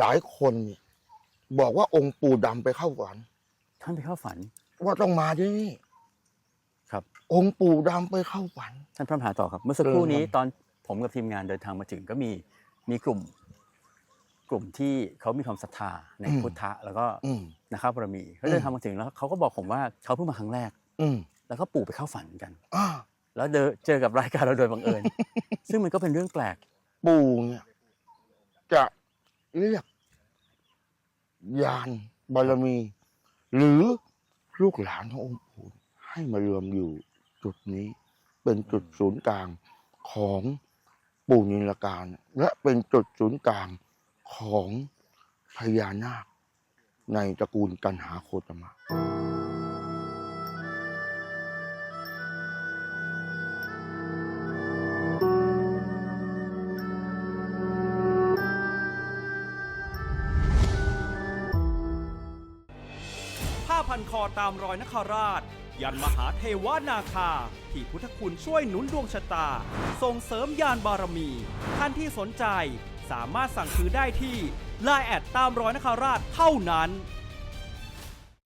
หลายคนเนี่ยบอกว่าองค์ปู่ดำไปเข้าฝัน ท่านไปเข้าฝัน ว่าต้องมาที่นี่ครับ องค์ปู่ดำไปเข้าฝัน ท่านพระมหาต่อครับ เมื่อสักครู่นี้เออครับตอนผมกับทีมงานเดินทางมาถึงก็มีมีกลุ่ม กลุ่มที่เขามีความศรัทธาในพุทธะแล้วก็อืม นะครับบารมีเขาเดินทางมาถึงแล้วเขาก็บอกผมว่าเขาเพิ่งมาครั้งแรก อืมแล้วก็ปู่ไปเข้าฝันกัน อ่าแล้วเจอเจอกับรายการเราโดยบังเอิญ ซึ่งมันก็เป็นเรื่องแปลก ปู่เนี่ย จะ เรียกยานบารมี หรือลูกหลานขององค์ปู่ให้มารวมอยู่จุดนี้ เป็นจุดศูนย์กลางของปู่นิลการ และเป็นจุดศูนย์กลางของพญานาคในตระกูลกันหาโคตมะ พันคอตามรอยนคราช ยันมหาเทวานาคา ที่พุทธคุณช่วยหนุนดวงชะตา ส่งเสริมยานบารมี ท่านที่สนใจสามารถสั่งซื้อได้ที่ไลน์แอดตามรอยนคราชเท่านั้น